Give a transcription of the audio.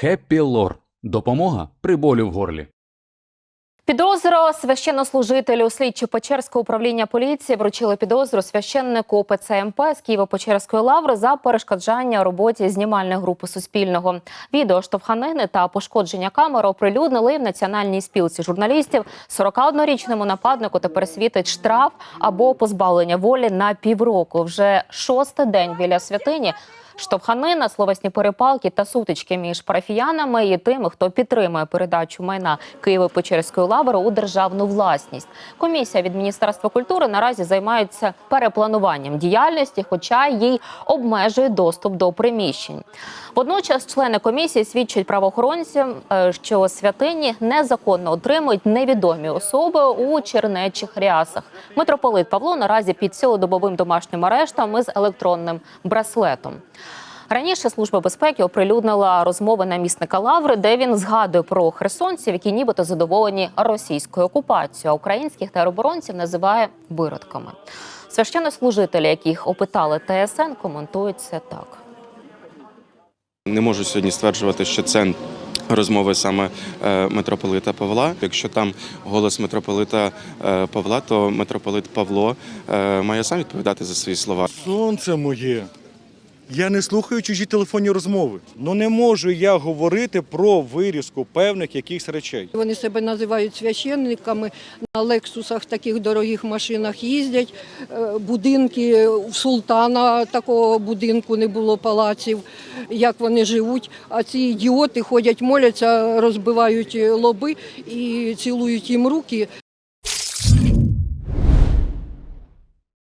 Хеппі Лор. Допомога при болю в горлі. Підозру священнослужителю слідчі Печерського управління поліції вручили підозру священнику ОПЦ МП з Києво-Печерської лаври за перешкоджання роботі знімальної групи Суспільного. Відео штовханини та пошкодження камери оприлюднили в національній спілці журналістів. 41-річному нападнику тепер світить штраф або позбавлення волі на півроку. Вже шостий день біля святині. Штовханина, словесні перепалки та сутички між парафіянами і тими, хто підтримує передачу майна Києво-Печерської лаври у державну власність. Комісія від Міністерства культури наразі займається переплануванням діяльності, хоча їй обмежує доступ до приміщень. Водночас члени комісії свідчать правоохоронцям, е, що святині незаконно отримують невідомі особи у чернечих рясах. Митрополит Павло наразі під цілодобовим домашнім арештом із електронним браслетом. Раніше служба безпеки оприлюднила розмови намісника Лаври, де він згадує про херсонців, які нібито задоволені російською окупацією, а українських тероборонців називає виродками. Священнослужителі, яких опитали ТСН, коментують це так. Не можу сьогодні стверджувати, що це розмови саме е, митрополита Павла. Якщо там голос митрополита е, Павла, то митрополит Павло е, має сам відповідати за свої слова. Сонце моє. Я не слухаю чужі телефонні розмови. Ну не можу я говорити про вирізку певних якихось речей. Вони себе називають священниками, на лексусах таких дорогих машинах їздять. Е, Будинки в султана такого будинку не було палаців, як вони живуть. А ці ідіоти ходять, моляться, розбивають лоби і цілують їм руки